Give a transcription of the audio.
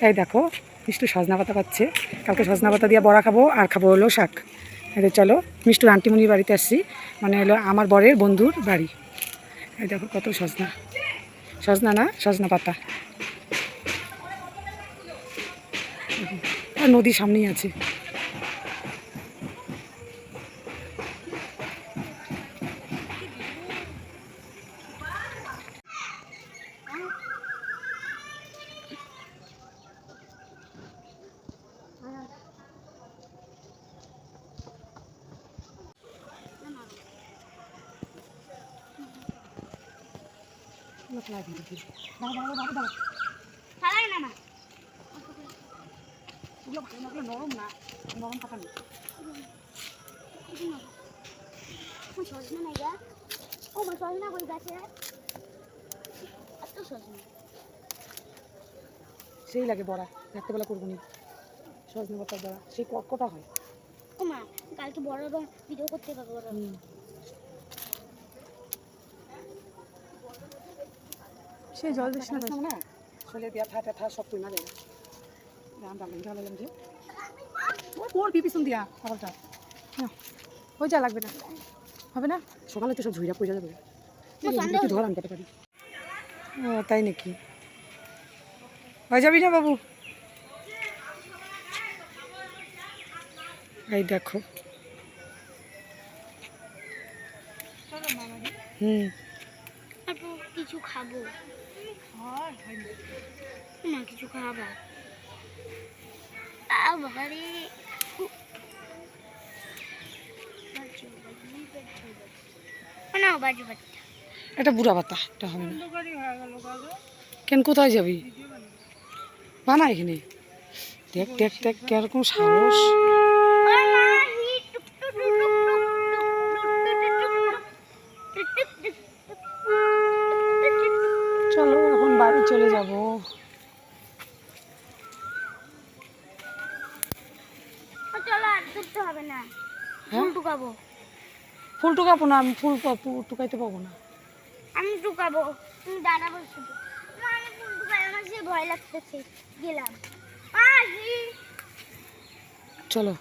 তাই দেখো, মিষ্টু সজনা পাতা পাচ্ছে কালকে সজনা পাতা দিয়ে বড়া খাব, আর খাব হলো শাক। এতে চলো মিষ্টুর আন্টিমনির বাড়িতে আসছি মানে হলো আমার বরের বন্ধুর বাড়ি। এই দেখো কত সজনা। সজনা না, সজনা পাতা। আর নদীর সামনেই আছে। নরম না নরম পাতা নেই সজনা নাই গা ও মা সজনা কই গাছে এত সজনা সেই লাগে বড়া রাত্রেবেলা করব নি। সজনে পাতার বড়া সেই কটকটা হয়? ও মা কালকে বড় বড় ভিডিও করতে পারব সেই জল দিস না না। শরীরে দিয়া থা থা সব তুই না দেবে রাম রাম রাম রাম যে ও কোর পিপিসুন দিয়া খাবারটা না ওই যা লাগবে না। হবে না? সকালে তো সব ঝুইরা পড়ে যাবে। ধর করতে পারি। ও তাই নাকি? হয়ে যাবি না বাবু? এই দেখো। হুম। কিছু খাব। না কিছু খাব? আ না বাজু বাচ্চা এটা বুড়া পাতা এটা হবে না। কেন কোথায় যাবি? বানা এখানে। দেখ দেখ দেখ কীরকম সাহস। চলে যাব। হ্যাঁ? ফুল টুকাবো। না আমি ফুল টুকাইতে পাবো না। আমি টুকাবো তুমি দাঁড়াবো শুধু। আমি ফুল টুকাই আমার সে ভয় লাগতেছে গেলাম। চলো।